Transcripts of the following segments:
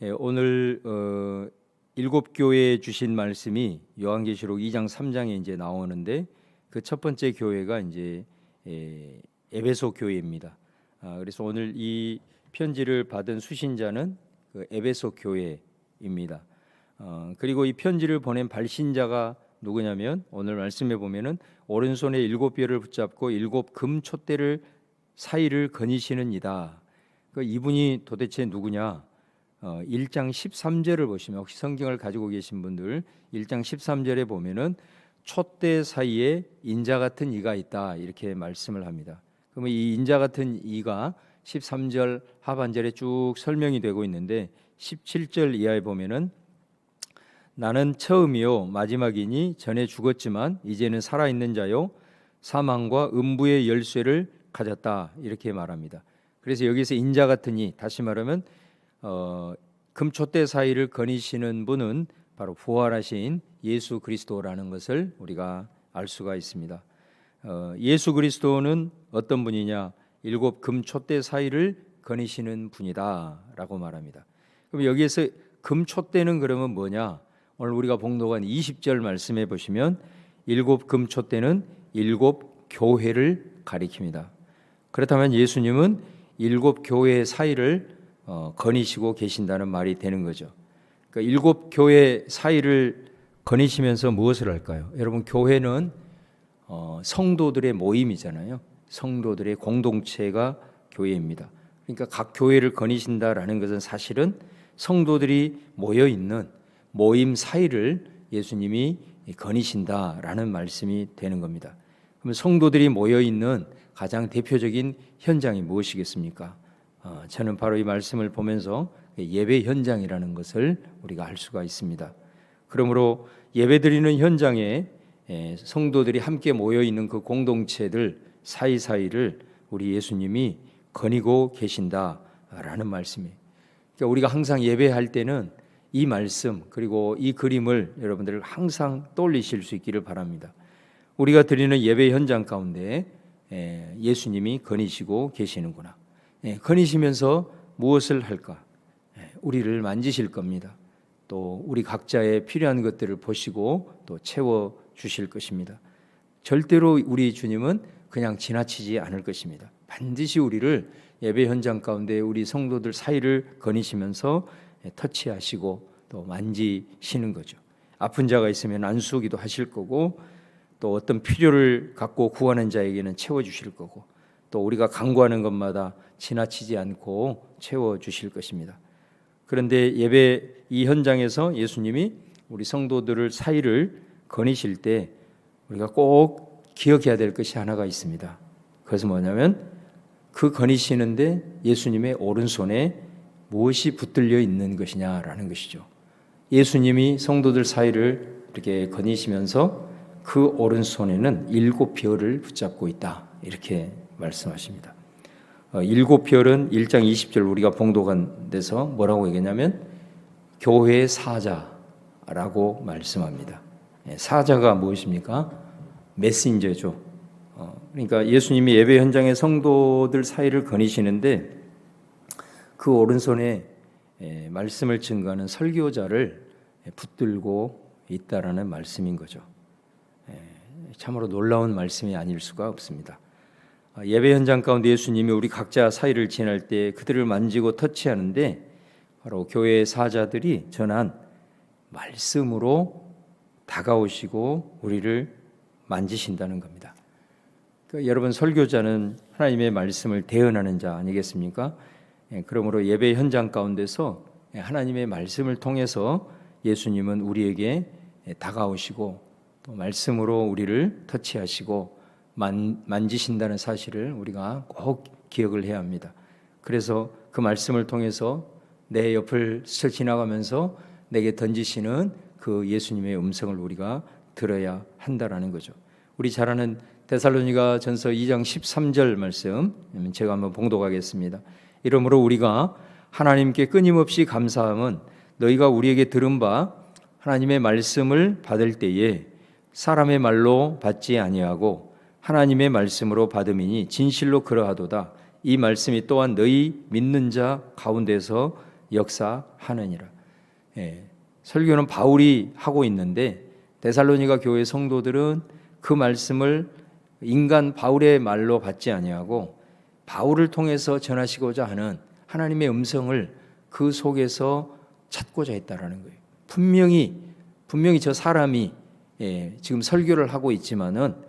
예, 오늘 어, 일곱 교회에 주신 말씀이 요한계시록 2장 3장에 이제 나오는데 그 첫 번째 교회가 이제 예, 에베소 교회입니다. 아, 그래서 오늘 이 편지를 받은 수신자는 그 에베소 교회입니다. 어, 그리고 이 편지를 보낸 발신자가 누구냐면 오늘 말씀해 보면은 오른손에 일곱 뼈를 붙잡고 일곱 금 촛대를 사이를 거니시는 이다. 그 이분이 도대체 누구냐? 어, 1장 13절을 보시면 혹시 성경을 가지고 계신 분들 1장 13절에 보면은 촛대 사이에 인자 같은 이가 있다 이렇게 말씀을 합니다. 그러면 이 인자 같은 이가 13절 하반절에 쭉 설명이 되고 있는데 17절 이하에 보면은 나는 처음이요 마지막이니 전에 죽었지만 이제는 살아 있는 자요 사망과 음부의 열쇠를 가졌다 이렇게 말합니다. 그래서 여기서 인자 같으니 다시 말하면 어, 금초대 사이를 거니시는 분은 바로 부활하신 예수 그리스도라는 것을 우리가 알 수가 있습니다. 어, 예수 그리스도는 어떤 분이냐? 일곱 금초대 사이를 거니시는 분이다라고 말합니다. 그럼 여기에서 금초대는 그러면 뭐냐? 오늘 우리가 봉독한 20절 말씀해 보시면 일곱 금초대는 일곱 교회를 가리킵니다. 그렇다면 예수님은 일곱 교회 사이를 어, 거니시고 계신다는 말이 되는 거죠. 그러니까 일곱 교회 사이를 거니시면서 무엇을 할까요? 여러분 교회는 어, 성도들의 모임이잖아요. 성도들의 공동체가 교회입니다. 그러니까 각 교회를 거니신다라는 것은 사실은 성도들이 모여 있는 모임 사이를 예수님이 거니신다라는 말씀이 되는 겁니다. 그러면 성도들이 모여 있는 가장 대표적인 현장이 무엇이겠습니까? 어, 저는 바로 이 말씀을 보면서 예배 현장이라는 것을 우리가 알 수가 있습니다. 그러므로 예배 드리는 현장에 에, 성도들이 함께 모여 있는 그 공동체들 사이사이를 우리 예수님이 거니고 계신다라는 말씀이에요. 그러니까 우리가 항상 예배할 때는 이 말씀 그리고 이 그림을 여러분들 항상 떠올리실 수 있기를 바랍니다. 우리가 드리는 예배 현장 가운데 에, 예수님이 거니시고 계시는구나. 예, 거니시면서 무엇을 할까? 예, 우리를 만지실 겁니다. 또 우리 각자의 필요한 것들을 보시고 또 채워 주실 것입니다. 절대로 우리 주님은 그냥 지나치지 않을 것입니다. 반드시 우리를 예배 현장 가운데 우리 성도들 사이를 거니시면서 예, 터치하시고 또 만지시는 거죠. 아픈 자가 있으면 안수기도 하실 거고 또 어떤 필요를 갖고 구하는 자에게는 채워 주실 거고 또 우리가 간구하는 것마다 지나치지 않고 채워 주실 것입니다. 그런데 예배 이 현장에서 예수님이 우리 성도들을 사이를 거니실 때 우리가 꼭 기억해야 될 것이 하나가 있습니다. 그것은 뭐냐면 그 거니시는데 예수님의 오른손에 무엇이 붙들려 있는 것이냐라는 것이죠. 예수님이 성도들 사이를 이렇게 거니시면서 그 오른손에는 일곱 별을 붙잡고 있다. 이렇게 말씀하십니다. 어, 일곱 별은 1장 20절 우리가 봉독한 데서 뭐라고 얘기냐면 교회의 사자라고 말씀합니다. 예, 사자가 무엇입니까? 메신저죠. 어, 그러니까 예수님이 예배 현장의 성도들 사이를 거니시는데 그 오른손에 예, 말씀을 증거하는 설교자를 붙들고 있다라는 말씀인 거죠. 예, 참으로 놀라운 말씀이 아닐 수가 없습니다. 아, 예배 현장 가운데 예수님이 우리 각자 사이를 지날 때 그들을 만지고 터치하는데 바로 교회의 사자들이 전한 말씀으로 다가오시고 우리를 만지신다는 겁니다. 그러니까 여러분 설교자는 하나님의 말씀을 대언하는 자 아니겠습니까? 예, 그러므로 예배 현장 가운데서 하나님의 말씀을 통해서 예수님은 우리에게 다가오시고 또 말씀으로 우리를 터치하시고 만, 만지신다는 사실을 우리가 꼭 기억을 해야 합니다. 그래서 그 말씀을 통해서 내 옆을 스쳐 지나가면서 내게 던지시는 그 예수님의 음성을 우리가 들어야 한다라는 거죠. 우리 잘 아는 데살로니가 전서 2장 13절 말씀 제가 한번 봉독하겠습니다. 이러므로 우리가 하나님께 끊임없이 감사함은 너희가 우리에게 들은 바 하나님의 말씀을 받을 때에 사람의 말로 받지 아니하고 하나님의 말씀으로 받음이니 진실로 그러하도다. 이 말씀이 또한 너희 믿는 자 가운데서 역사하느니라. 예, 설교는 바울이 하고 있는데 데살로니가 교회 성도들은 그 말씀을 인간 바울의 말로 받지 아니하고 바울을 통해서 전하시고자 하는 하나님의 음성을 그 속에서 찾고자 했다라는 거예요. 분명히 분명히 저 사람이 예, 지금 설교를 하고 있지만은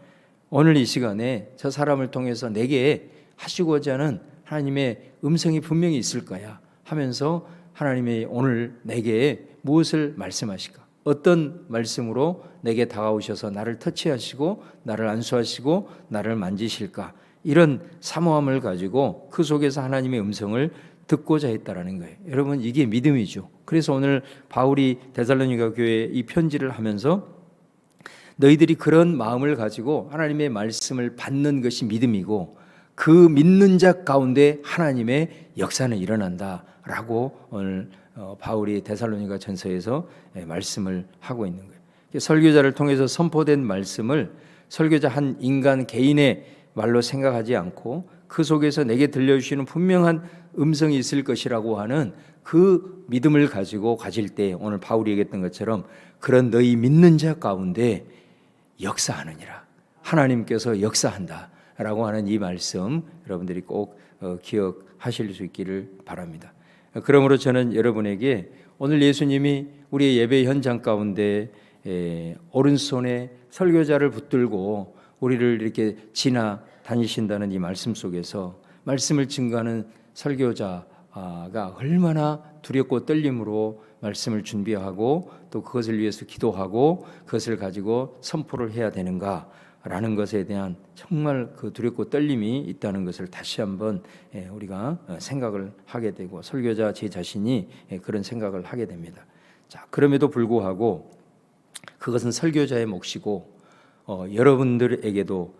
오늘 이 시간에 저 사람을 통해서 내게 하시고자 하는 하나님의 음성이 분명히 있을 거야 하면서 하나님이 오늘 내게 무엇을 말씀하실까? 어떤 말씀으로 내게 다가오셔서 나를 터치하시고 나를 안수하시고 나를 만지실까? 이런 사모함을 가지고 그 속에서 하나님의 음성을 듣고자 했다라는 거예요. 여러분 이게 믿음이죠. 그래서 오늘 바울이 데살로니가 교회에 이 편지를 하면서 너희들이 그런 마음을 가지고 하나님의 말씀을 받는 것이 믿음이고 그 믿는 자 가운데 하나님의 역사는 일어난다라고 오늘 어, 바울이 데살로니가 전서에서 예, 말씀을 하고 있는 거예요. 설교자를 통해서 선포된 말씀을 설교자 한 인간 개인의 말로 생각하지 않고 그 속에서 내게 들려주시는 분명한 음성이 있을 것이라고 하는 그 믿음을 가지고 가질 때 오늘 바울이 얘기했던 것처럼 그런 너희 믿는 자 가운데 역사하느니라 하나님께서 역사한다 라고 하는 이 말씀 여러분들이 꼭 어, 기억하실 수 있기를 바랍니다. 그러므로 저는 여러분에게 오늘 예수님이 우리의 예배 현장 가운데 에, 오른손에 설교자를 붙들고 우리를 이렇게 지나 다니신다는 이 말씀 속에서 말씀을 증거하는 설교자가 얼마나 두렵고 떨림으로 말씀을 준비하고 또 그것을 위해서 기도하고 그것을 가지고 선포를 해야 되는가 라는 것에 대한 정말 그 두렵고 떨림이 있다는 것을 다시 한번 예, 우리가 어, 생각을 하게 되고 설교자 제 자신이 예, 그런 생각을 하게 됩니다. 자 그럼에도 불구하고 그것은 설교자의 몫이고 어, 여러분들에게도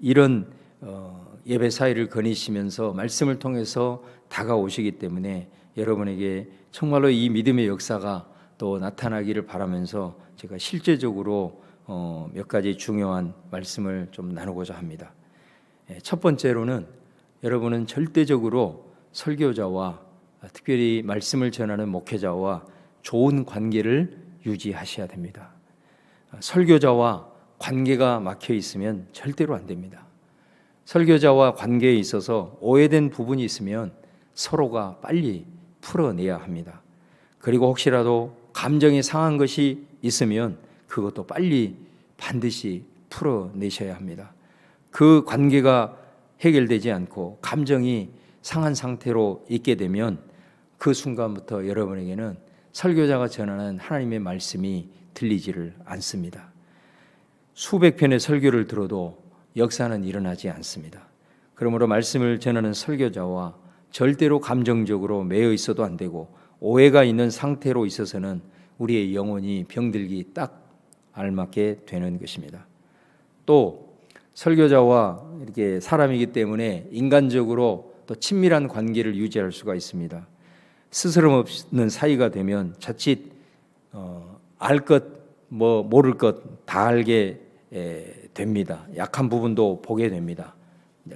이런 어, 예배 사이를 거니시면서 말씀을 통해서 다가오시기 때문에 여러분에게 정말로 이 믿음의 역사가 또 나타나기를 바라면서 제가 실제적으로 어, 몇 가지 중요한 말씀을 좀 나누고자 합니다. 예, 첫 번째로는 여러분은 절대적으로 설교자와 특별히 말씀을 전하는 목회자와 좋은 관계를 유지하셔야 됩니다. 설교자와 관계가 막혀 있으면 절대로 안 됩니다. 설교자와 관계에 있어서 오해된 부분이 있으면 서로가 빨리 풀어내야 합니다. 그리고 혹시라도 감정이 상한 것이 있으면 그것도 빨리 반드시 풀어내셔야 합니다. 그 관계가 해결되지 않고 감정이 상한 상태로 있게 되면 그 순간부터 여러분에게는 설교자가 전하는 하나님의 말씀이 들리지를 않습니다. 수백 편의 설교를 들어도 역사는 일어나지 않습니다. 그러므로 말씀을 전하는 설교자와 절대로 감정적으로 매여 있어도 안 되고 오해가 있는 상태로 있어서는 우리의 영혼이 병들기 딱 알맞게 되는 것입니다. 또 설교자와 이렇게 사람이기 때문에 인간적으로 또 친밀한 관계를 유지할 수가 있습니다. 스스럼 없는 사이가 되면 자칫 어, 알 것 뭐 모를 것 다 알게 에, 됩니다. 약한 부분도 보게 됩니다.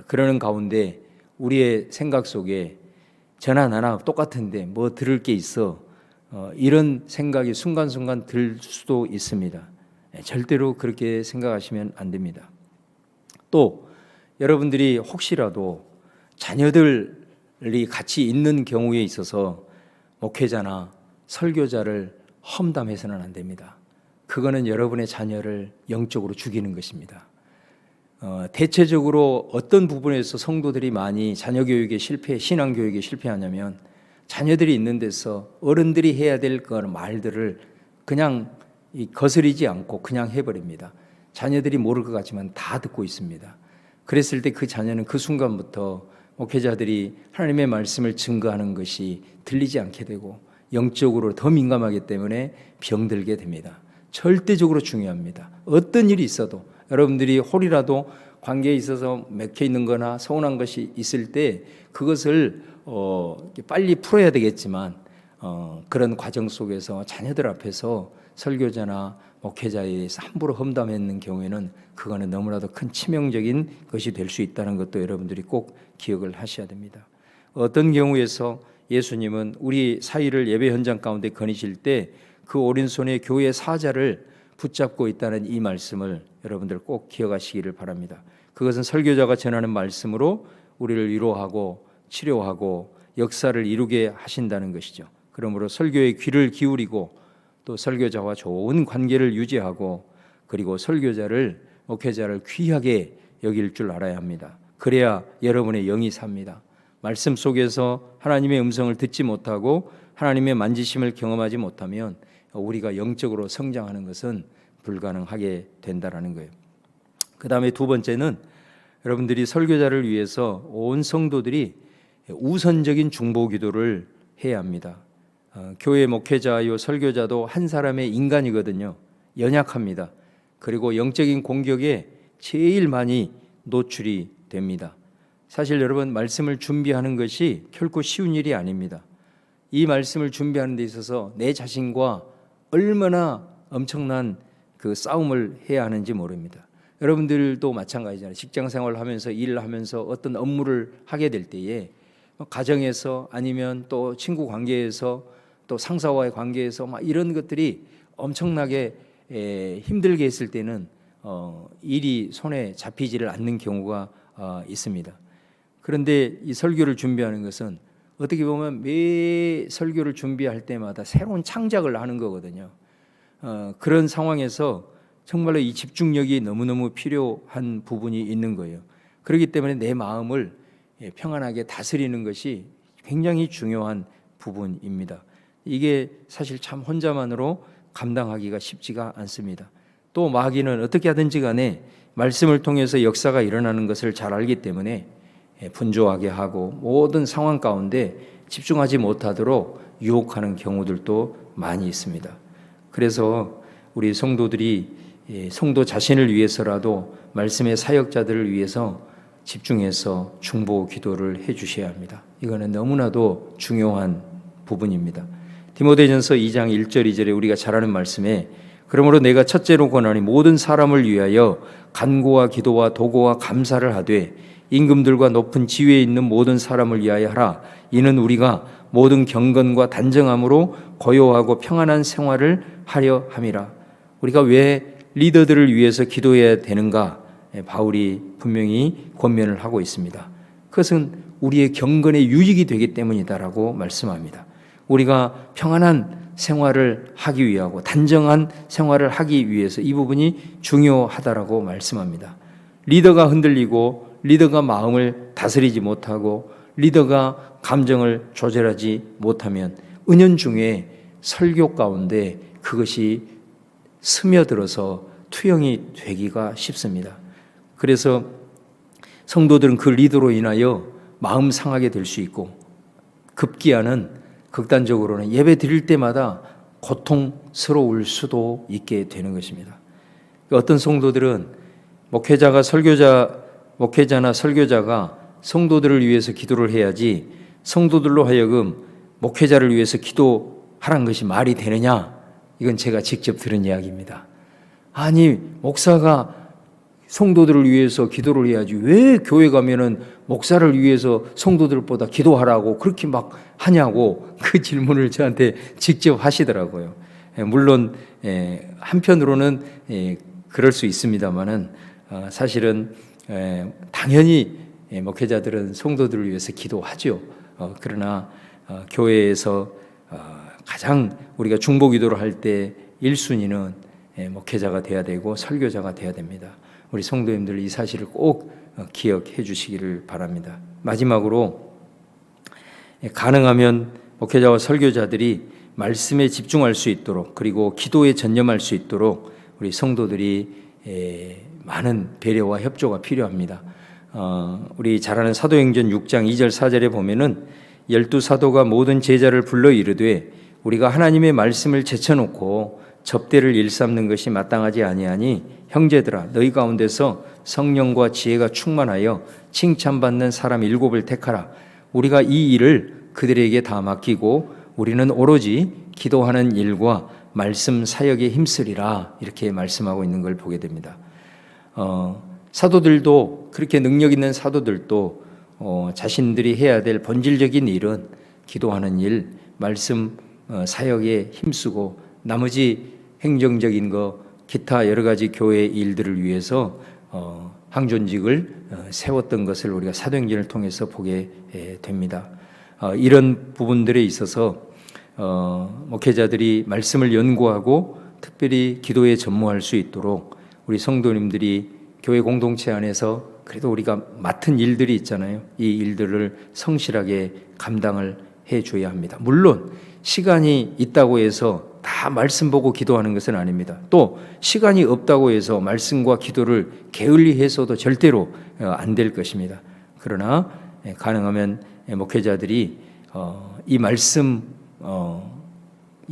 그러는 가운데 우리의 생각 속에 저나 나나 똑같은데 뭐 들을 게 있어 어, 이런 생각이 순간순간 들 수도 있습니다. 예, 절대로 그렇게 생각하시면 안 됩니다. 또 여러분들이 혹시라도 자녀들이 같이 있는 경우에 있어서 목회자나 설교자를 험담해서는 안 됩니다. 그거는 여러분의 자녀를 영적으로 죽이는 것입니다. 어, 대체적으로 어떤 부분에서 성도들이 많이 자녀 교육에 실패, 신앙 교육에 실패하냐면 자녀들이 있는 데서 어른들이 해야 될 그 말들을 그냥 거스리지 않고 그냥 해버립니다. 자녀들이 모를 것 같지만 다 듣고 있습니다. 그랬을 때 그 자녀는 그 순간부터 목회자들이 하나님의 말씀을 증거하는 것이 들리지 않게 되고 영적으로 더 민감하기 때문에 병들게 됩니다. 절대적으로 중요합니다. 어떤 일이 있어도 여러분들이 홀이라도 관계에 있어서 맥혀 있는 거나 서운한 것이 있을 때 그것을 어, 빨리 풀어야 되겠지만 어, 그런 과정 속에서 자녀들 앞에서 설교자나 목회자에 대해서 함부로 험담했는 경우에는 그거는 너무나도 큰 치명적인 것이 될 수 있다는 것도 여러분들이 꼭 기억을 하셔야 됩니다. 어떤 경우에서 예수님은 우리 사이를 예배 현장 가운데 거니실 때 그 오른손에 교회 사자를 붙잡고 있다는 이 말씀을 여러분들 꼭 기억하시기를 바랍니다. 그것은 설교자가 전하는 말씀으로 우리를 위로하고 치료하고 역사를 이루게 하신다는 것이죠. 그러므로 설교에 귀를 기울이고 또 설교자와 좋은 관계를 유지하고 그리고 설교자를 목회자를 귀하게 여길 줄 알아야 합니다. 그래야 여러분의 영이 삽니다. 말씀 속에서 하나님의 음성을 듣지 못하고 하나님의 만지심을 경험하지 못하면 우리가 영적으로 성장하는 것은 불가능하게 된다라는 거예요. 그 다음에 두 번째는 여러분들이 설교자를 위해서 온 성도들이 우선적인 중보 기도를 해야 합니다. 어, 교회 목회자요 설교자도 한 사람의 인간이거든요. 연약합니다. 그리고 영적인 공격에 제일 많이 노출이 됩니다. 사실 여러분 말씀을 준비하는 것이 결코 쉬운 일이 아닙니다. 이 말씀을 준비하는 데 있어서 내 자신과 얼마나 엄청난 그 싸움을 해야 하는지 모릅니다. 여러분들도 마찬가지잖아요. 직장 생활을 하면서 일을 하면서 어떤 업무를 하게 될 때에 가정에서 아니면 또 친구 관계에서 또 상사와의 관계에서 막 이런 것들이 엄청나게 에, 힘들게 했을 때는 어, 일이 손에 잡히지를 않는 경우가 어, 있습니다. 그런데 이 설교를 준비하는 것은 어떻게 보면 매 설교를 준비할 때마다 새로운 창작을 하는 거거든요. 어, 그런 상황에서 정말로 이 집중력이 너무너무 필요한 부분이 있는 거예요. 그렇기 때문에 내 마음을 예, 평안하게 다스리는 것이 굉장히 중요한 부분입니다. 이게 사실 참 혼자만으로 감당하기가 쉽지가 않습니다. 또 마귀는 어떻게 하든지 간에 말씀을 통해서 역사가 일어나는 것을 잘 알기 때문에 예, 분조하게 하고 모든 상황 가운데 집중하지 못하도록 유혹하는 경우들도 많이 있습니다. 그래서 우리 성도들이 예, 성도 자신을 위해서라도 말씀의 사역자들을 위해서 집중해서 중보 기도를 해 주셔야 합니다. 이거는 너무나도 중요한 부분입니다. 디모데전서 2장 1절 2절에 우리가 잘 아는 말씀에 그러므로 내가 첫째로 권하니 모든 사람을 위하여 간구와 기도와 도고와 감사를 하되 임금들과 높은 지위에 있는 모든 사람을 위하여 하라. 이는 우리가 모든 경건과 단정함으로 고요하고 평안한 생활을 하려 함이라. 우리가 왜 리더들을 위해서 기도해야 되는가? 예, 바울이 분명히 권면을 하고 있습니다. 그것은 우리의 경건의 유익이 되기 때문이다라고 말씀합니다. 우리가 평안한 생활을 하기 위하고 단정한 생활을 하기 위해서 이 부분이 중요하다라고 말씀합니다. 리더가 흔들리고 리더가 마음을 다스리지 못하고 리더가 감정을 조절하지 못하면 은연중에 설교 가운데 그것이 스며들어서 투영이 되기가 쉽습니다. 그래서 성도들은 그 리더로 인하여 마음 상하게 될 수 있고 급기야는 극단적으로는 예배 드릴 때마다 고통스러울 수도 있게 되는 것입니다. 어떤 성도들은 목회자가 설교자 목회자나 설교자가 성도들을 위해서 기도를 해야지 성도들로 하여금 목회자를 위해서 기도하라는 것이 말이 되느냐? 이건 제가 직접 들은 이야기입니다. 아니, 목사가 성도들을 위해서 기도를 해야지 왜 교회 가면은 목사를 위해서 성도들보다 기도하라고 그렇게 막 하냐고 그 질문을 저한테 직접 하시더라고요. 예, 물론 예, 한편으로는 예, 그럴 수 있습니다만은 어, 사실은 당연히 목회자들은 성도들을 위해서 기도하죠. 어, 그러나 어, 교회에서 가장 우리가 중보 기도를 할 때 1순위는 목회자가 돼야 되고 설교자가 돼야 됩니다. 우리 성도님들 이 사실을 꼭 어, 기억해 주시기를 바랍니다. 마지막으로 가능하면 목회자와 설교자들이 말씀에 집중할 수 있도록 그리고 기도에 전념할 수 있도록 우리 성도들이 많은 배려와 협조가 필요합니다. 어, 우리 잘 아는 사도행전 6장 2절 4절에 보면은 열두 사도가 모든 제자를 불러 이르되 우리가 하나님의 말씀을 제쳐놓고 접대를 일삼는 것이 마땅하지 아니하니 형제들아 너희 가운데서 성령과 지혜가 충만하여 칭찬받는 사람 일곱을 택하라 우리가 이 일을 그들에게 다 맡기고 우리는 오로지 기도하는 일과 말씀 사역에 힘쓰리라 이렇게 말씀하고 있는 걸 보게 됩니다. 어, 사도들도 그렇게 능력 있는 사도들도 어, 자신들이 해야 될 본질적인 일은 기도하는 일, 말씀 어, 사역에 힘쓰고 나머지 행정적인 거 기타 여러 가지 교회 일들을 위해서 어, 항존직을 어, 세웠던 것을 우리가 사도행전을 통해서 보게 에, 됩니다. 어, 이런 부분들에 있어서 어, 목회자들이 말씀을 연구하고 특별히 기도에 전무할 수 있도록 우리 성도님들이 교회 공동체 안에서 그래도 우리가 맡은 일들이 있잖아요. 이 일들을 성실하게 감당을 해 줘야 합니다. 물론 시간이 있다고 해서 다 말씀 보고 기도하는 것은 아닙니다. 또 시간이 없다고 해서 말씀과 기도를 게을리 해서도 절대로 어, 안될 것입니다. 그러나 예, 가능하면 예, 목회자들이 어, 이 말씀 어,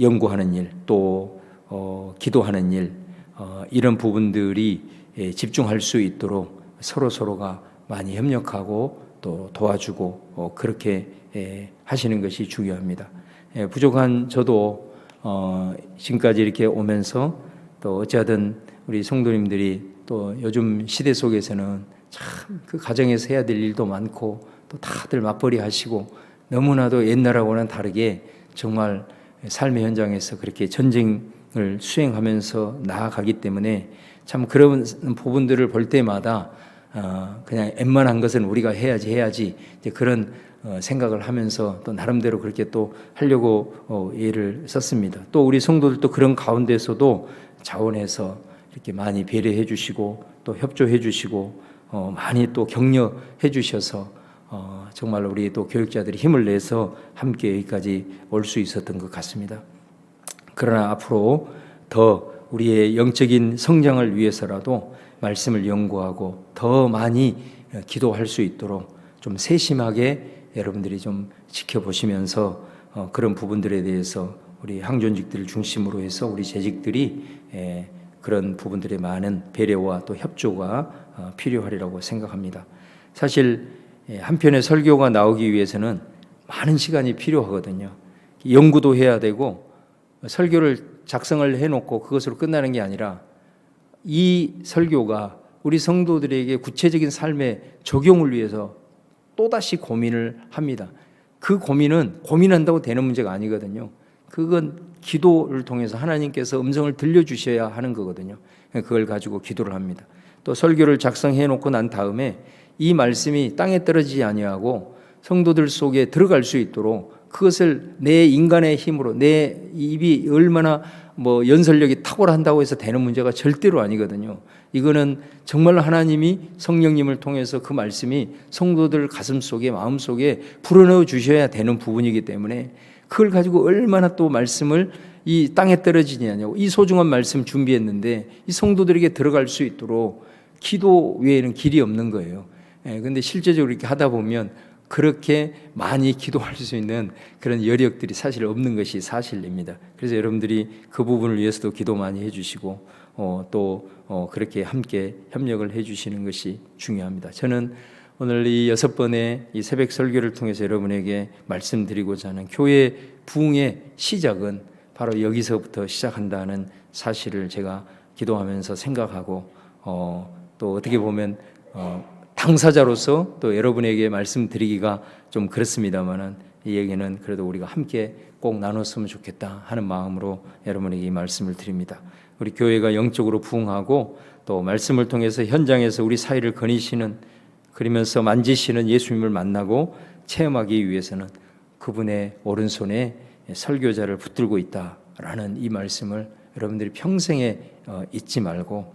연구하는 일, 또 어, 기도하는 일 어, 이런 부분들이 예, 집중할 수 있도록 서로 서로가 많이 협력하고 또 도와주고 어, 그렇게 예, 하시는 것이 중요합니다. 예, 부족한 저도 어, 지금까지 이렇게 오면서 또 어찌하든 우리 성도님들이 또 요즘 시대 속에서는 참 그 가정에서 해야 될 일도 많고 또 다들 맞벌이 하시고 너무나도 옛날하고는 다르게 정말 삶의 현장에서 그렇게 전쟁을 수행하면서 나아가기 때문에 참 그런 부분들을 볼 때마다 어, 그냥 웬만한 것은 우리가 해야지 해야지 그런 어, 생각을 하면서 또 나름대로 그렇게 또 하려고 어, 예를 썼습니다. 또 우리 성도들도 그런 가운데서도 자원해서 이렇게 많이 배려해 주시고 또 협조해 주시고 어, 많이 또 격려해 주셔서 어, 정말 우리 또 교육자들이 힘을 내서 함께 여기까지 올 수 있었던 것 같습니다. 그러나 앞으로 더 우리의 영적인 성장을 위해서라도 말씀을 연구하고 더 많이 기도할 수 있도록 좀 세심하게 여러분들이 좀 지켜보시면서 어, 그런 부분들에 대해서 우리 항존직들을 중심으로 해서 우리 재직들이 에, 그런 부분들에 많은 배려와 또 협조가 어, 필요하리라고 생각합니다. 사실 예, 한편의 설교가 나오기 위해서는 많은 시간이 필요하거든요. 연구도 해야 되고 설교를 작성을 해놓고 그것으로 끝나는 게 아니라 이 설교가 우리 성도들에게 구체적인 삶의 적용을 위해서 또다시 고민을 합니다. 그 고민은 고민한다고 되는 문제가 아니거든요. 그건 기도를 통해서 하나님께서 음성을 들려주셔야 하는 거거든요. 그걸 가지고 기도를 합니다. 또 설교를 작성해 놓고 난 다음에 이 말씀이 땅에 떨어지지 아니하고 성도들 속에 들어갈 수 있도록 그것을 내 인간의 힘으로 내 입이 얼마나 뭐 연설력이 탁월한다고 해서 되는 문제가 절대로 아니거든요. 이거는 정말 하나님이 성령님을 통해서 그 말씀이 성도들 가슴 속에 마음 속에 불어넣어 주셔야 되는 부분이기 때문에 그걸 가지고 얼마나 또 말씀을 이 땅에 떨어지냐고 이 소중한 말씀 준비했는데 이 성도들에게 들어갈 수 있도록 기도 외에는 길이 없는 거예요. 예, 근데 실제적으로 이렇게 하다 보면 그렇게 많이 기도할 수 있는 그런 여력들이 사실 없는 것이 사실입니다. 그래서 여러분들이 그 부분을 위해서도 기도 많이 해주시고 어, 또 어, 그렇게 함께 협력을 해주시는 것이 중요합니다. 저는 오늘 이 여섯 번의 이 새벽 설교를 통해서 여러분에게 말씀드리고자 하는 교회 부흥의 시작은 바로 여기서부터 시작한다는 사실을 제가 기도하면서 생각하고 어, 또 어떻게 보면 어, 당사자로서 또 여러분에게 말씀드리기가 좀 그렇습니다만은 이 얘기는 그래도 우리가 함께 꼭 나눴으면 좋겠다 하는 마음으로 여러분에게 이 말씀을 드립니다. 우리 교회가 영적으로 부흥하고 또 말씀을 통해서 현장에서 우리 사이를 거니시는 그러면서 만지시는 예수님을 만나고 체험하기 위해서는 그분의 오른손에 설교자를 붙들고 있다라는 이 말씀을 여러분들이 평생에 어, 잊지 말고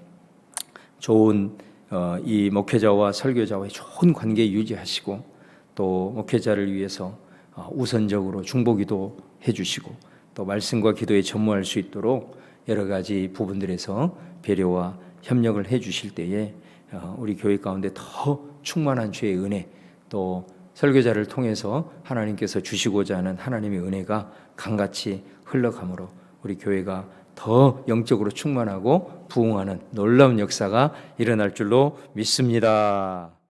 좋은 어, 이 목회자와 설교자와의 좋은 관계 유지하시고 또 목회자를 위해서 어, 우선적으로 중보기도 해주시고 또 말씀과 기도에 전무할 수 있도록 여러 가지 부분들에서 배려와 협력을 해주실 때에 어, 우리 교회 가운데 더 충만한 주의 은혜 또 설교자를 통해서 하나님께서 주시고자 하는 하나님의 은혜가 강같이 흘러가므로 우리 교회가 더 영적으로 충만하고 부흥하는 놀라운 역사가 일어날 줄로 믿습니다.